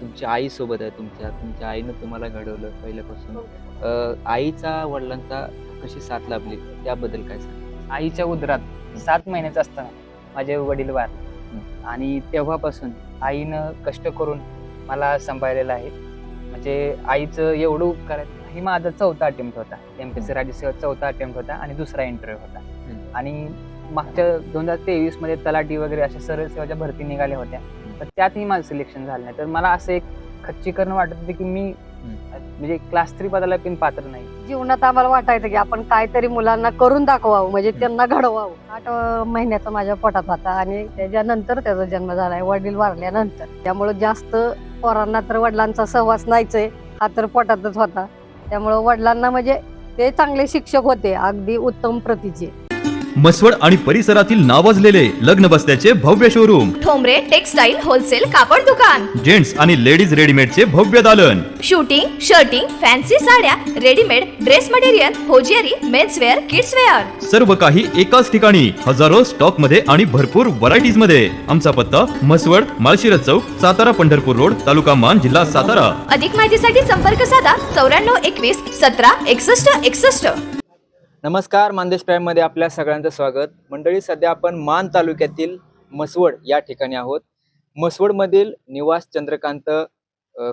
तुमची आई सोबत आहे तुमच्या तुमच्या आईनं तुम्हाला घडवलं पहिल्यापासून. अ, आईचा वडिलांचा कशी साथ लाभली? त्याबद्दल काय सांग आईच्या उदरात सात महिन्याचं असताना माझे वडील वार. आणि तेव्हापासून आईनं कष्ट करून मला सांभाळलेलं आहे. म्हणजे आईचं एवढं उपकार ही माझा चौथा अटेम्प्ट होता. एम पी सी राज्यसेवा चौथा अटेम्प्ट होता आणि दुसरा इंटरव्ह्यू होता. आणि मागच्या दोन हजार तेवीसमध्ये तलाठी वगैरे अशा सरळ सेवाच्या भरती निघाल्या होत्या. तर त्यातही माझं सिलेक्शन झालं नाही. तर मला असं एक खच्चीकरण वाटत होतं की मी म्हणजे क्लास थ्री पदाला पण पात्र नाही. जीवनात आम्हाला वाटायचं की आपण काहीतरी मुलांना करून दाखवावं म्हणजे त्यांना घडवावं. आठ महिन्याचा माझ्या पोटात होता आणि त्याच्यानंतर त्याचा जन्म झालाय वडील वारल्यानंतर. त्यामुळे जास्त पोरांना तर वडिलांचा सहवास नाहीच आहे हा तर पोटातच होता. त्यामुळं वडिलांना म्हणजे ते चांगले शिक्षक होते अगदी उत्तम प्रतीचे. मसवड आणि परिसरातील नावाजलेले लग्न बसल्याचे भव्य शोरूम ठोंबरे टेक्सटाईल होलसेल कापड दुकान. जेंट्स आणि लेडीज रेडीमेडचे भव्य दालन. शूटिंग शर्टिंग फॅन्सी साड्या readymade dress material hosiery menswear kidswear सर्व काही एकाच ठिकाणी हजारो स्टॉकमध्ये आणि भरपूर व्हरायटीजमध्ये. आमचा पत्ता मसवड माळशिरस चौक सातारा पंढरपूर रोड तालुका मान जिल्हा सातारा. अधिक माहितीसाठी संपर्क साधा चौऱ्याण्णव एकवीस सतरा एकसष्ट एकसष्ट. नमस्कार मानदेश प्राईममध्ये आपल्या सगळ्यांचं स्वागत. मंडळी सध्या आपण मान तालुक्यातील मसवड या ठिकाणी आहोत. मसवडमधील निवास चंद्रकांत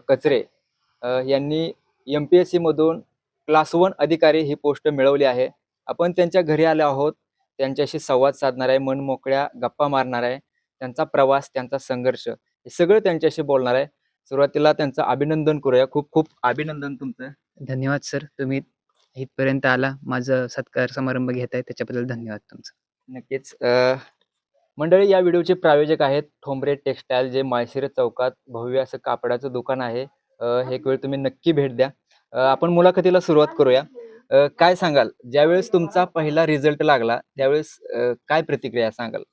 कचरे यांनी एम पी एस सीमधून क्लास वन अधिकारी ही पोस्ट मिळवली आहे. आपण त्यांच्या घरी आलो आहोत. त्यांच्याशी संवाद साधणार आहे मन मोकळ्या गप्पा मारणार आहे. त्यांचा प्रवास त्यांचा संघर्ष हे सगळं त्यांच्याशी बोलणार आहे. सुरुवातीला त्यांचं अभिनंदन करूया. खूप खूप अभिनंदन तुमचं. धन्यवाद सर. तुम्ही इथपर्यंत आला. माझं सत्कार समारंभ घेत आहे. त्याच्याबद्दल धन्यवाद तुमचं. नक्कीच. अ, मंडळी या व्हिडिओचे प्रायोजक आहेत ठोंबरे टेक्सटाईल जे माळशिरस चौकात भव्य असं कापडाचं दुकान आहे. अ, हे एक वेळ तुम्ही नक्की भेट द्या. अ, आपण मुलाखतीला सुरुवात करूया. अ, काय सांगाल? ज्यावेळेस तुमचा पहिला रिझल्ट लागला त्यावेळेस अ, काय प्रतिक्रिया सांगाल?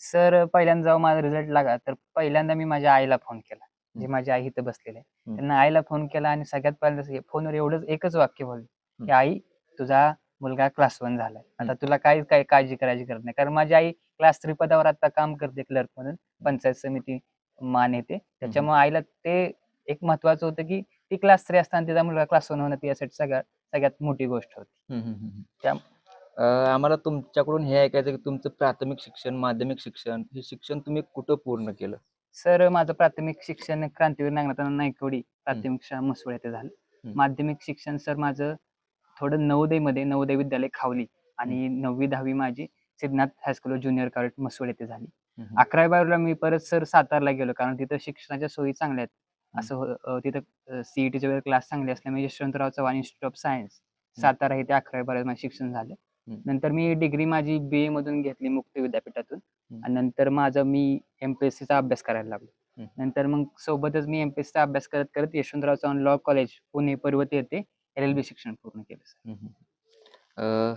सर पहिल्यांदा जेव्हा माझा रिझल्ट लागला तर पहिल्यांदा मी माझ्या आईला फोन केला जी माझी आई इथं बसलेली आहे हम्म. त्यांना आईला फोन केला आणि सगळ्यात पहिल्यांदा फोनवर एवढंच एकच वाक्य बोलले. की आई तुझा मुलगा क्लास वन झालाय. आता तुला काही काही काळजी करायची गरज नाही. कारण माझी आई क्लास थ्री पदावर आता काम करते क्लर्क म्हणून. पंचायत समिती मान येते. त्याच्यामुळे आईला ते एक महत्वाचं होतं की ती क्लास थ्री असताना तिचा मुलगा क्लास वन होणं यासाठी सगळ्यात सगळ्यात मोठी गोष्ट होती. त्या- आम्हाला तुमच्याकडून हे ऐकायचं की तुमचं प्राथमिक शिक्षण माध्यमिक शिक्षण हे शिक्षण तुम्ही कुठं पूर्ण केलं? सर माझं प्राथमिक शिक्षण क्रांतीवीर नागनाथ नायकवडी प्राथमिक शाळा मसवड येथे झालं. माध्यमिक शिक्षण सर माझं थोडं नवोदयमध्ये नवोदय विद्यालय खावली आणि नववी दहावी माझी Siddhanath high school junior college Maswad येथे झाली. अकरावी बारावीला मी परत सर सातारला गेलो कारण तिथं शिक्षणाच्या सोयी चांगल्या आहेत असं तिथं सीईटीचे वगैरे क्लास चांगले असल्यामुळे Yashwantrao Chavan institute of science Satara इथे अकरावी बारावी माझं शिक्षण झालं. नंतर मी डिग्री माझी बी ए मधून घेतली मुक्त विद्यापीठातून. आणि नंतर माझं मी एमपीएससी चा अभ्यास करायला लागलो. नंतर मग सोबतच मी एमपीएससी चा अभ्यास करत करत यशवंतराव चव्हाण लॉ कॉलेज पुणे पर्वती येथे एल एल बी शिक्षण पूर्ण केलं सर.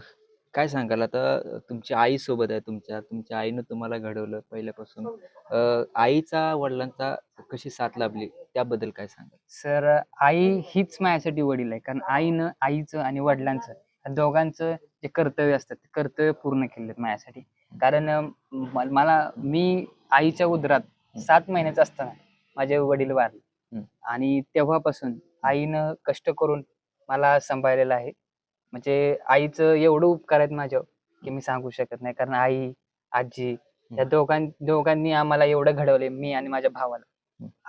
काय सांगाल? आता अ, तुमची आई सोबत आहे तुमच्या तुमच्या आईनं तुम्हाला घडवलं पहिल्यापासून. आईचा वडिलांचा कशी साथ लाभली? त्याबद्दल काय सांगाल? सर आई हीच माझ्यासाठी वडील आहे. कारण आईनं आईचं आणि वडिलांचं दोघांचं जे कर्तव्य असतात ते कर्तव्य पूर्ण केलेत माझ्यासाठी. कारण मला मी आईच्या उदरात सात महिन्याचं असताना माझे वडील वारले. आणि तेव्हापासून आईनं कष्ट करून मला सांभाळलेलं आहे. म्हणजे आईचं एवढं उपकार आहेत माझ्यावर की मी सांगू शकत नाही. कारण आई आजी या दोघां दोघांनी आम्हाला एवढं घडवले मी आणि माझ्या भावाला.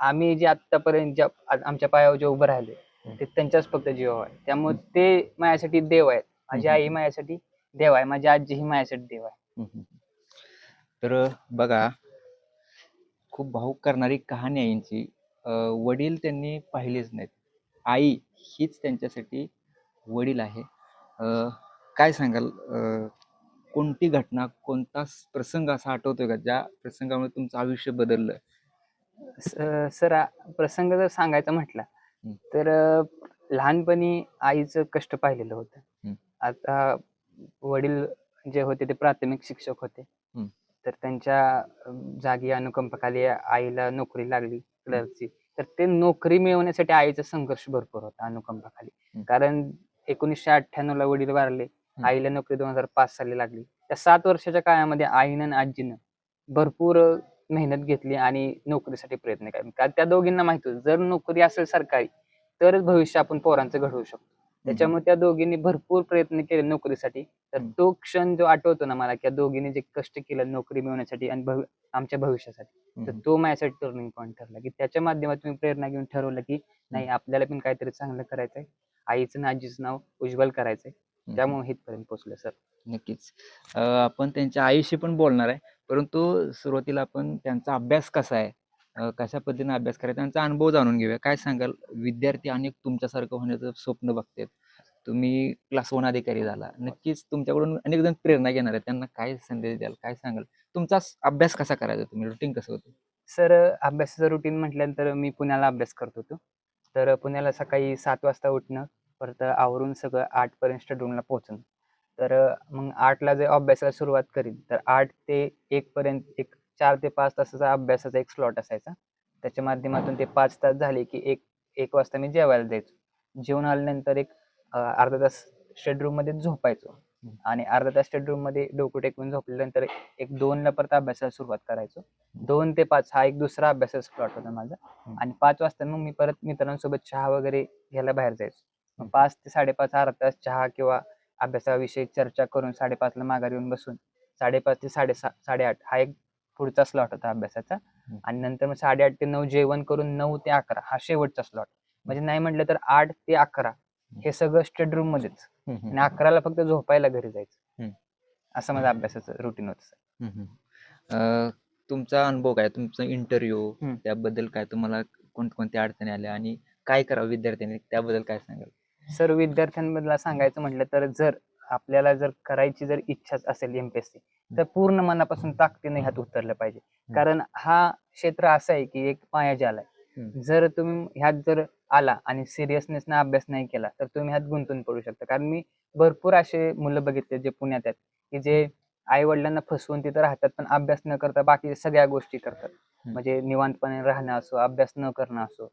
आम्ही जे आतापर्यंत ज्या आमच्या पायावर जे उभं राहिले. ते त्यांच्याच फक्त जीव आहे. त्यामुळे ते माझ्यासाठी देव आहेत. माझी. आई माझ्यासाठी देव आहे. माझी आजी ही माझ्यासाठी देव आहे. तर बघा खूप भाऊक करणारी कहाणी आहे यांची. वडील त्यांनी पाहिलेच नाहीत. आई हीच त्यांच्यासाठी वडील आहे. काय सांगाल? कोणती घटना कोणता प्रसंग असा आठवतोय का ज्या प्रसंगामुळे तुमचं आयुष्य बदललं? स- सर आ- प्रसंग जर सांगायचा म्हटला. तर अं, लहानपणी आईचं कष्ट पाहिलेलं होतं. आता वडील जे होते ते प्राथमिक शिक्षक होते. तर त्यांच्या अं, जागी अनुकंपाखाली आईला नोकरी लागली क्लर्कची तर ते नोकरी मिळवण्यासाठी आईचा संघर्ष भरपूर होता अनुकंपाखाली. कारण एकोणीसशे अठ्ठ्याण्णव ला वडील वारले. आईला नोकरी दोन हजार पाच साली लागली. त्या सात वर्षाच्या काळामध्ये आईनं आणि आजीनं भरपूर मेहनत घेतली आणि नोकरीसाठी प्रयत्न केला. कारण त्या दोघींना माहीत होतं जर नोकरी असेल सरकारी तरच भविष्य आपण पोरांचं घडवू शकतो. त्याच्यामुळे त्या दोघींनी भरपूर प्रयत्न केले नोकरीसाठी. तर. तो क्षण जो आठवतो ना मला की त्या दोघींनी जे कष्ट केलं नोकरी मिळवण्यासाठी आणि आमच्या भविष्यासाठी तर. तो माझ्यासाठी टर्निंग पॉईंट ठरला की त्याच्या माध्यमातून प्रेरणा घेऊन ठरवलं की नाही आपल्याला पण काहीतरी चांगलं करायचंय. आईचं आणि आजीचं नाव उज्ज्वल करायचंय. त्यामुळे इथपर्यंत पोहोचलं सर. नक्कीच. आपण त्यांच्या आईशी पण बोलणार आहे परंतु सुरुवातीला आपण त्यांचा अभ्यास कसा आहे कशा पद्धतीने अभ्यास करायचा त्यांचा अनुभव जाणून घेऊया. काय सांगाल? विद्यार्थी अनेक तुमच्यासारखं होण्याचं स्वप्न बघतात. तुम्ही क्लास वन अधिकारी झाला. नक्कीच तुमच्याकडून अनेक जण प्रेरणा घेणार आहेत. त्यांना काय संदेश द्याल? काय सांगाल? तुमचा अभ्यास कसा करायचा तुम्ही? रुटीन कसं होतं? सर अभ्यासाचं रुटीन म्हटल्यानंतर मी पुण्याला अभ्यास करत होतो. तर पुण्याला सकाळी सात वाजता उठणं परत आवरून सगळं आठपर्यंत स्टडरूमला पोहोचणं. तर मग आठला जर अभ्यासाला सुरुवात करीन तर आठ ते एकपर्यंत एक चार ते पाच तासाचा अभ्यासाचा एक स्लॉट असायचा. त्याच्या माध्यमातून ते पाच तास झाले की एक एक वाजता मी जेवायला जायचो जेवण आल्यानंतर एक अर्धा तास स्टडरूममध्ये झोपायचो. आणि अर्धा तास स्टडरूममध्ये डोकं टेकून झोपल्यानंतर एक दोनला परत अभ्यासाला सुरुवात करायचो. दोन ते पाच हा एक दुसरा अभ्यासाचा स्लॉट होता माझा. आणि पाच वाजता मग मी परत मित्रांसोबत चहा वगैरे घ्यायला बाहेर जायचो. मग पाच ते साडेपाच अर्धा तास चहा किंवा अभ्यासाविषयी चर्चा करून साडेपाचला माघारी येऊन बसून साडेपाच ते साडेसा साडेआठ हा एक पुढचा स्लॉट होता अभ्यासाचा. आणि नंतर मग साडेआठ ते नऊ जेवण करून नऊ ते अकरा हा शेवटचा स्लॉट म्हणजे नाही म्हटलं तर आठ ते अकरा हे सगळं स्टडरूम मध्येच. आणि अकराला फक्त झोपायला घरी जायचं. असं माझं अभ्यासाचं रुटीन होतं तुमचा अनुभव काय? तुमचा इंटरव्ह्यू. त्याबद्दल काय तुम्हाला कोणकोणत्या अडचणी आल्या? आणि काय करावं विद्यार्थ्यांनी? त्याबद्दल काय सांगाल? सर विद्यार्थ्यांबद्दल सांगायचं म्हटलं तर जर आपल्याला जर करायची जर इच्छाच असेल एमपीएससी तर पूर्ण मनापासून ताकदीने ह्यात उतरलं पाहिजे. कारण हा क्षेत्र असा आहे की एक मायाजाल आहे. जर तुम्ही ह्यात जर आला आणि सिरियसनेसने अभ्यास नाही केला तर तुम्ही ह्यात गुंतून पडू शकता. कारण मी भरपूर असे मुलं बघितले जे पुण्यात आहेत की जे आई वडिलांना फसवून तिथं राहतात पण अभ्यास न करता बाकी सगळ्या गोष्टी करतात. म्हणजे निवांतपणे राहणं असो अभ्यास न करणं असो.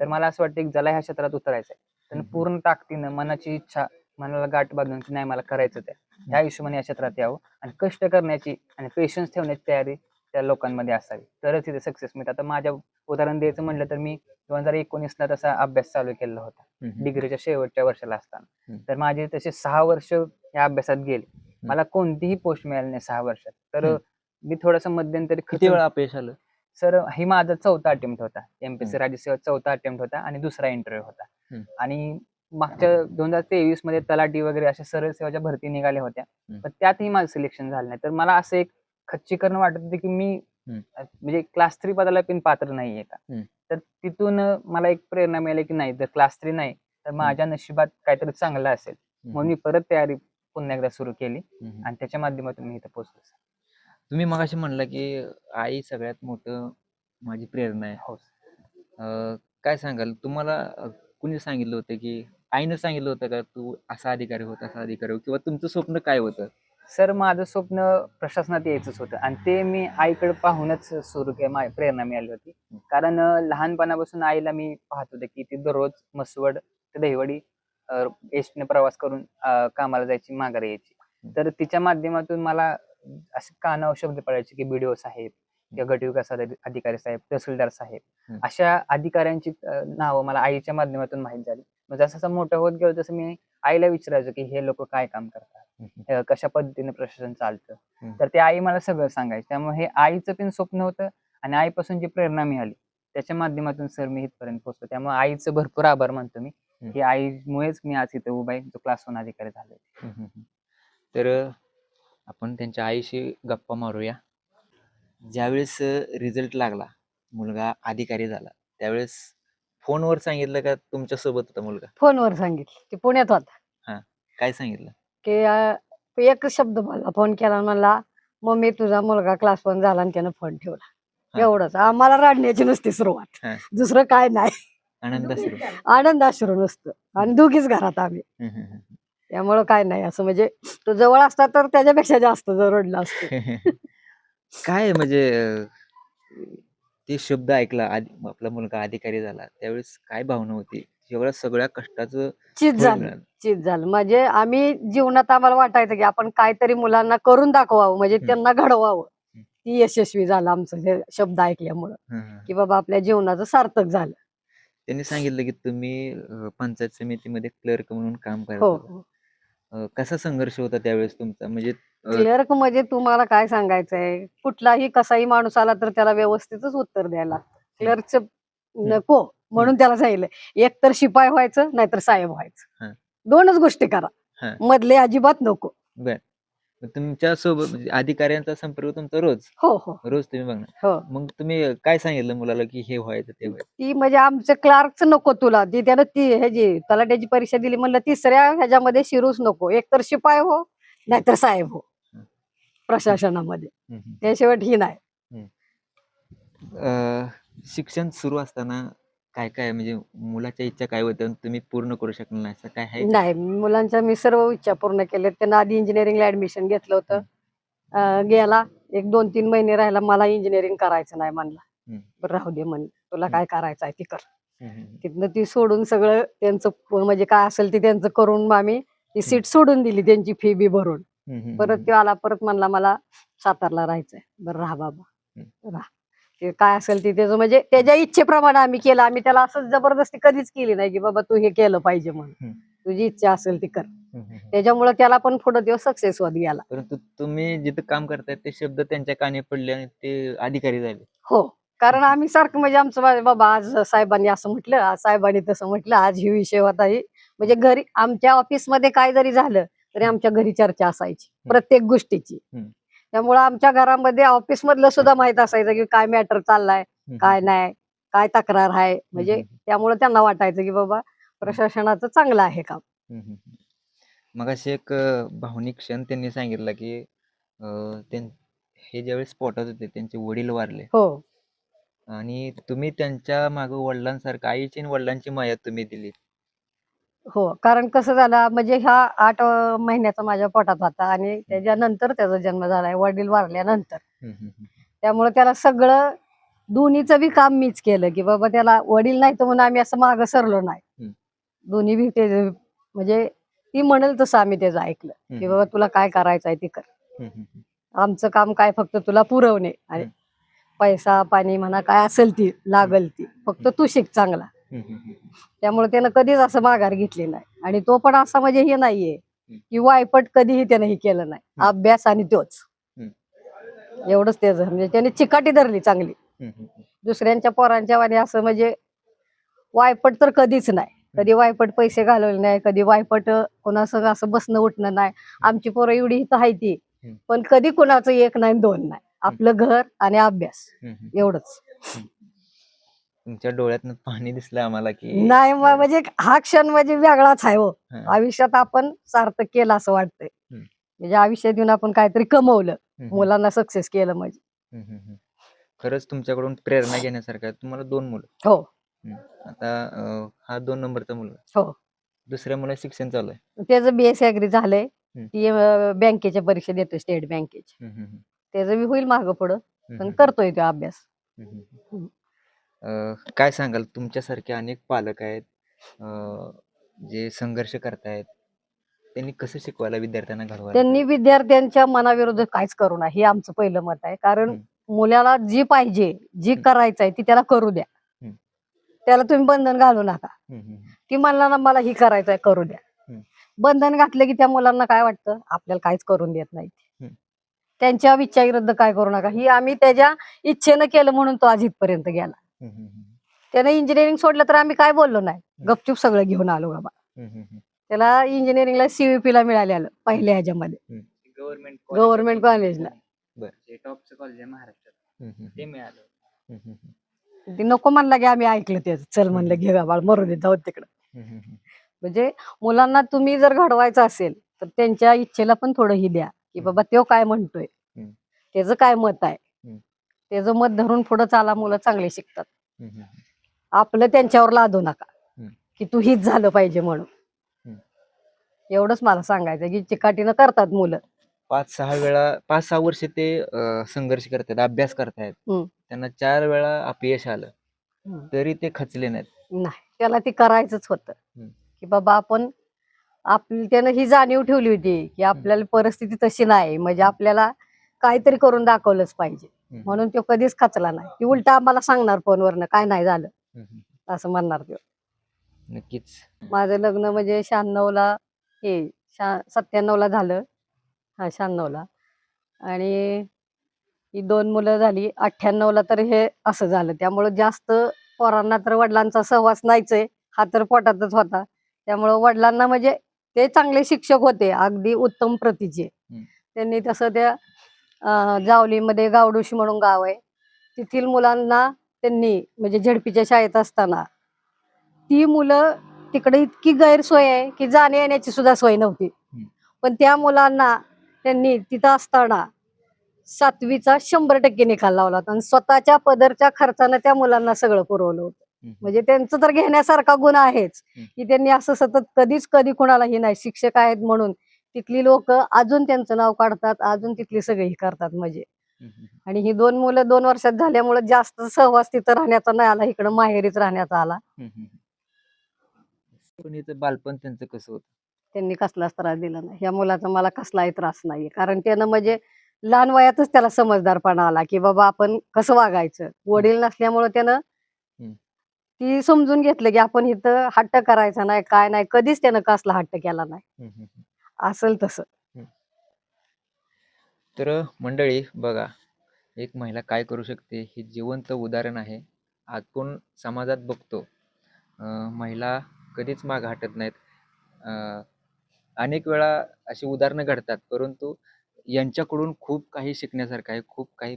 तर मला असं वाटतं की ज्याला ह्या क्षेत्रात उतरायचं आहे. पूर्ण ताकदीनं मनाची इच्छा मनाला गाठ बांधून की नाही मला करायचंच आहे. ह्या हिशोबाने या क्षेत्रात यावं आणि कष्ट करण्याची आणि पेशन्स ठेवण्याची तयारी त्या लोकांमध्ये असावी. तरच तिथे सक्सेस मिळतं. आता माझ्या उदाहरण द्यायचं म्हटलं तर मी दोन हजार एकोणीसला तसा अभ्यास चालू केलेला होता. डिग्रीच्या शेवटच्या वर्षाला असताना. तर माझे तसे सहा वर्ष या अभ्यासात गेले. मला कोणतीही पोस्ट मिळाली नाही सहा वर्षात. तर. मी थोडस मध्यंतरी किती वेळा अपयश आलं? सर ही माझा चौथा अटेम्प्ट होता. एमपीसी. राज्यसेवा चौथा अटेम्प्ट होता आणि दुसरा इंटरव्ह्यू होता. आणि मागच्या दोन हजार तेवीसमध्ये तलाठी वगैरे अशा सरळ सेवाच्या भरती निघाल्या होत्या. पण त्यातही माझं सिलेक्शन झालं नाही. तर मला असं एक खच्चीकरण वाटत होते की मी म्हणजे क्लास थ्री पदाला पण पात्र नाहीये का. तर तिथून मला एक प्रेरणा मिळाली की नाही जर क्लास थ्री नाही तर माझ्या नशिबात काहीतरी चांगलं असेल. म्हणून मी परत तयारी पुन्हा एकदा सुरू केली. आणि त्याच्या माध्यमातून मी इथं पोहोचलो. तुम्ही मगाशी म्हणला की आई सगळ्यात मोठं माझी प्रेरणा आहे. हो काय सांगाल? तुम्हाला कुणी सांगितलं होतं की आईनं सांगितलं होतं का तू असा अधिकारी होत असा अधिकारी हो. किंवा तुमचं स्वप्न काय होतं? सर माझं स्वप्न प्रशासनात यायचंच होतं आणि ते मी आईकडे पाहूनच सुरू के मा- प्रेरणा मिळाली होती. कारण लहानपणापासून आईला मी पाहत होते की ती दररोज मसवड ते दहिवडी एसटीने प्रवास करून कामाला जायची माघारी यायची. तर तिच्या माध्यमातून मला असे कानावर शब्द पडायचे की बीडीओ साहेब किंवा गट विकास अधि- अधिकारी साहेब तहसीलदार साहेब. अशा अधिकाऱ्यांची नावं मला आईच्या माध्यमातून माहीत झाली. मग जसं जसं मोठं होत गेलो तसं मी आईला विचारायचो की हे लोक काय काम करतात? कशा पद्धतीने प्रशासन चालतं. तर ते आई मला सगळं सांगायचे. त्यामुळे हे आईचं पण स्वप्न होतं आणि आईपासून जी प्रेरणा मिळाली त्याच्या माध्यमातून सर मी इथपर्यंत पोहोचलो. त्यामुळे आईचं भरपूर आभार मानतो मी. की आईमुळेच मी आज इथे उभा आहे जो क्लास वन अधिकारी हम्म. तर आपण त्यांच्या आईशी गप्पा मारूया. ज्यावेळेस रिझल्ट लागला मुलगा अधिकारी झाला त्यावेळेस फोनवर सांगितलं का तुमच्यासोबत होता मुलगा? फोनवर सांगितलं ते पुण्यात होता. काय सांगितलं? की अं, एक शब्द मला फोन केला मला मम्मी तुझा मुलगा क्लास वन झाला आणि त्यानं फोन ठेवला. हा. एवढंच. आम्हाला रडण्याची नुसती सुरुवात. हा. दुसरं काय नाही. आनंद असेल आनंद अश्रू नसतं. आणि दोघीच घरात आम्ही. हम्म, हम्म, त्यामुळं काय नाही. असं म्हणजे तो जवळ असता तर त्याच्यापेक्षा जास्त जर रडला असतं. हम्म. काय म्हणजे अ, ते शब्द ऐकला आधी- आपला मुलगा अधिकारी झाला त्यावेळेस काय भावना होती एवढ्या सगळ्या कष्टाचं चीज फळ झालं मिळालं. चीज झालं म्हणजे आम्ही जीवनात आम्हाला वाटायचं की आपण काहीतरी मुलांना करून दाखवावं म्हणजे हम्म. त्यांना घडवावं ती यशस्वी झालं आमचं हे शब्द ऐकल्यामुळं हं, हं. की बाबा आपल्या जीवनाचं सार्थक झालं त्यांनी सांगितलं की तुम्ही अं, पंचायत समितीमध्ये क्लर्क म्हणून काम करत हो होता. अं, कसा संघर्ष होता त्यावेळेस तुमचा? म्हणजे अं, क्लर्क म्हणजे तुम्हाला काय सांगायचंय? कुठलाही कसाही माणूस आला तर त्याला व्यवस्थितच उत्तर द्यायला. लागतं क्लर्कच नको म्हणून त्याला सांगितलं. एक तर शिपाई व्हायचं नाहीतर साहेब हं. व्हायचं दोनच गोष्टी करा. हं. मधले अजिबात नको. बर. तुमच्यासोबत म्हणजे अधिकाऱ्यांचा संपर्क तुमचा रोज. हो हो. रोज तुम्ही बघणार. हो. मग तुम्ही काय सांगितलं मुलाला की हे व्हायचं ते व्हायचं? ती म्हणजे आमचं क्लार्कच नको तुला. ती त्यानं ती ह्याची तलाट्याची परीक्षा दिली म्हणलं तिसऱ्या ह्याच्यामध्ये शिरूच नको. एक तर शिपाई हो नाहीतर साहेब हो. प्रशासनामध्ये. त्याशिवाय ही नाही. अं, शिक्षण सुरू असताना काय काय म्हणजे मुलाच्या इच्छा काय होत्या आणि तुम्ही पूर्ण करू शकला नाही असं काय आहे का? नाही मुलांच्या मी सर्व इच्छा पूर्ण केल्या. त्यांना आधी इंजिनिअरिंगला ऍडमिशन घेतलं होतं. अं, गेला. एक दोन तीन महिने राहिला. मला इंजिनिअरिंग करायचं नाही म्हणला. हम्म. बरं राहू दे म्हण. तुला. काय करायचं आहे ती कर. तिथनं ती सोडून सगळं त्यांचं प- म्हणजे काय असेल ते त्यांचं करून मग आम्ही ती सीट सोडून दिली त्यांची फी बी भरून. परत हं. तो आला परत म्हणला मला सातारला राहायचंय. बरं राहा बाबा. राहा. ते काय असेल ते त्याचं म्हणजे त्याच्या इच्छेप्रमाणे आम्ही केलं. आम्ही त्याला असं जबरदस्ती कधीच केली नाही की बाबा तू हे केलं पाहिजे म्हणून. तुझी इच्छा असेल ती कर. त्याच्यामुळे त्याला पण पुढे दिवस सक्सेस होत गेला. परंतु तुम्ही जिथं काम करताय ते शब्द त्यांच्या कानी पडले आणि ते अधिकारी झाले. हो. कारण आम्ही सारखं म्हणजे आमचं बाबा आज साहेबांनी असं म्हटलं आज साहेबांनी तसं म्हटलं आज ही विषय होता ही. म्हणजे घरी आमच्या ऑफिसमध्ये काय जरी झालं तरी आमच्या घरी चर्चा असायची. प्रत्येक गोष्टीची. त्यामुळं आमच्या घरामध्ये ऑफिस मधलं सुद्धा माहीत असायचं की काय मॅटर चाललाय. काय नाही काय तक्रार आहे. म्हणजे त्यामुळे त्यांना वाटायचं की बाबा प्रशासनाचं चांगलं आहे काम. मग असे एक भावनिक क्षण त्यांनी सांगितलं की हे ज्यावेळेस स्पॉटात होते त्यांचे वडील वारले. हो. आणि तुम्ही त्यांच्या मागे वडिलांसारखं आईची वडिलांची माया तुम्ही दिली. हो कारण कसं झालं म्हणजे ह्या आठ महिन्याचा माझ्या पोटात होता आणि त्याच्यानंतर त्याचा जन्म झालाय वडील वारल्यानंतर. त्यामुळे त्याला सगळं दोन्हीचं बी काम मीच केलं की बाबा त्याला वडील नाही तर म्हणून आम्ही असं मागं सरलो नाही. दोन्ही बी ते म्हणजे ती म्हणेल तसं आम्ही त्याचं ऐकलं की. बाबा तुला काय करायचं आहे ते कर. आमचं काम काय फक्त तुला पुरवणे आणि. पैसा पाणी म्हणा काय असेल ती लागल ती फक्त तू शिक चांगला. त्यामुळे त्यानं कधीच असं माघार घेतली नाही. आणि तो पण असा म्हणजे हे नाहीये की वायपट कधीही त्यानं हे केलं नाही. अभ्यास आणि तोच. एवढंच त्याचं म्हणजे त्याने चिकाटी धरली चांगली. दुसऱ्यांच्या पोरांच्या वाणी असं म्हणजे वायपट तर कधीच नाही. कधी वायपट पैसे घालवले नाही कधी वायपट कोणासंग असं बसणं उठणं नाही. आमची पोरं एवढी इथं आहे ती. पण कधी कुणाचं एक नाही दोन नाही. आपलं घर आणि अभ्यास. एवढंच. तुमच्या डोळ्यातनं पाणी दिसलं आम्हाला की नाही म्हणजे हा क्षण म्हणजे वेगळाच आहे हो हं, आयुष्यात आपण सार्थक केलं असं वाटतंय हम्म. म्हणजे आयुष्यात येऊन आपण काहीतरी कमवलं. मुलांना सक्सेस केलं म्हणजे. खरंच तुमच्याकडून प्रेरणा घेण्यासारखं आहे तुम्हाला दोन मुलं हो. आता अं, हा दोन नंबरचा मुलगा हो दुसऱ्या मुला शिक्षण चालू आहे त्याचं बीएससी अग्री झालंय. ती अं, बँकेच्या परीक्षा देतोय स्टेट बँकेची. त्याचं बी होईल मागं पुढं पण. करतोय तो अभ्यास. काय सांगाल तुमच्यासारखे अनेक पालक आहेत अं, जे संघर्ष करतायत त्यांनी कसं शिकवायला विद्यार्थ्यांना घडवायला त्यांनी विद्यार्थ्यांच्या मनाविरुद्ध काहीच करू नये हे आमचं पहिलं मत आहे कारण. मुलाला जी पाहिजे जी हम्म. करायचं आहे ती त्याला करू द्या हम्म. त्याला तुम्ही बंधन घालू नका. ती म्हणला ना मला ही करायचं आहे करू द्या हम्म. बंधन घातलं की त्या मुलांना काय वाटतं आपल्याला काहीच करून देत हम्म. त्यांच्या इच्छाविरुद्ध काय करू नका ही आम्ही त्याच्या इच्छेनं केलं म्हणून तो आज इथपर्यंत गेला. त्यानं इंजिनिअरिंग सोडलं तर आम्ही काय बोललो नाही गपचूप सगळं घेऊन आलो बाबा हं, हं, हं. त्याला इंजिनिअरिंगला सीव्हीपी ला मिळालेलं पहिल्या ह्याच्यामध्ये गव्हर्नमेंट Government college ला. टॉपचं कॉलेज आहे महाराष्ट्रात ते. मिळालं. ते नको म्हणला की आम्ही ऐकलं त्याचं चल म्हणलं घे बाबा मरू दे जाऊ तिकडं. म्हणजे मुलांना तुम्ही जर घडवायचं असेल तर त्यांच्या इच्छेला पण थोडं ही द्या की. बाबा तो काय म्हणतोय. त्याचं काय मत आहे. त्याचं मत धरून पुढे चाला मुलं चांगले शिकतात. आपलं त्यांच्यावर लादू नका. की तू हीच झालं पाहिजे म्हणून. एवढंच मला सांगायचं की चिकाटीनं करतात मुलं पाच सहा वेळा पाच सहा वर्ष ते संघर्ष करतात अभ्यास करतायत. त्यांना चार वेळा अपयश आलं. तरी ते खचले नाहीत नाही त्याला ती करायचंच होतं. की बाबा आपण आपली त्यानं ही जाणीव ठेवली होती की आपल्याला परिस्थिती तशी नाही म्हणजे आपल्याला काहीतरी करून दाखवलंच पाहिजे. म्हणून तो कधीच खचला नाही. ती उलटा आम्हाला सांगणार फोनवरनं काय नाही झालं. असं म्हणणार तो. नक्कीच. माझं लग्न म्हणजे शहाण्णवला हे शा सत्त्याण्णवला झालं. हा शहाण्णवला. आणि ही दोन मुलं झाली अठ्ठ्याण्णवला तर हे असं झालं. त्यामुळं जास्त पोरांना तर वडिलांचा सहवास नाहीच आहे हा तर पोटातच होता. त्यामुळं वडिलांना म्हणजे ते चांगले शिक्षक होते. अगदी उत्तम प्रतीचे. त्यांनी तसं त्या जावलीमध्ये गावडोशी म्हणून गाव आहे. तेथील मुलांना त्यांनी म्हणजे झडपीच्या शाळेत असताना ती मुलं तिकडे इतकी गैरसोय आहे की जाण्या येण्याची सुद्धा सोय नव्हती. पण त्या मुलांना त्यांनी तिथं असताना सातवीचा शंभर टक्के निकाल लावला होता. आणि स्वतःच्या पदरच्या खर्चानं त्या मुलांना सगळं पुरवलं होतं. म्हणजे त्यांचं तर घेण्यासारखा गुण आहेच. की त्यांनी असं सतत कधीच कधी कुणालाही नाही शिक्षक आहेत म्हणून तिथली लोक अजून त्यांचं नाव काढतात अजून तिथली सगळी करतात म्हणजे. आणि ही दोन मुलं दोन वर्षात झाल्यामुळे जास्त सहवास तिथं राहण्याचा नाही आला इकडं माहेरीच राहण्याचा आला. बालपण त्यांचं कसं होतं? त्यांनी कसलाच त्रास दिला नाही. या मुलाचा मला कसलाही त्रास नाहीये. कारण त्यानं म्हणजे लहान वयातच त्याला समजदारपणा आला की बाबा आपण कसं वागायचं? वडील नसल्यामुळं त्यानं. ती समजून घेतलं की आपण इथं हट्ट करायचा नाही काय नाही कधीच त्यानं कसला हट्ट केला नाही. असेल तसं. तर मंडळी बघा एक महिला काय करू शकते? हे जिवंत उदाहरण आहे. आपण समाजात बघतो? अं, महिला कधीच माग हटत नाहीत. अं, अनेक वेळा अशी उदाहरणं घडतात परंतु यांच्याकडून खूप काही शिकण्यासारखं आहे खूप काही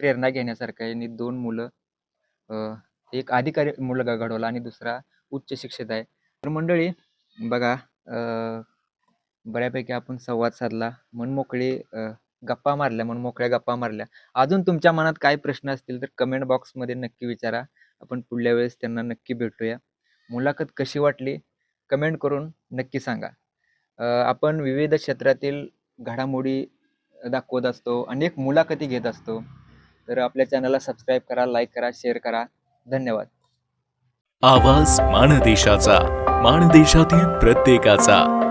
प्रेरणा घेण्यासारखं आहे. आणि दोन मुलं अं, एक अधिकारी मुलगा घडवला आणि दुसरा उच्च शिक्षित आहे. तर मंडळी बघा अं, बऱ्यापैकी आपण संवाद साधला मन मोकळे गप्पा मारल्या म्हणून मोकळ्या गप्पा मारल्या. अजून तुमच्या मनात काय प्रश्न असतील तर कमेंट बॉक्समध्ये नक्की विचारा. आपण पुढल्या वेळेस त्यांना नक्की भेटूया. मुलाखत कशी वाटली? कमेंट करून नक्की सांगा. आपण विविध क्षेत्रातील घडामोडी दाखवत असतो अनेक मुलाखती घेत असतो. तर आपल्या चॅनलला सबस्क्राईब करा लाईक करा शेअर करा. धन्यवाद. आवाज माणदेशाचा माणदेशातील प्रत्येकाचा.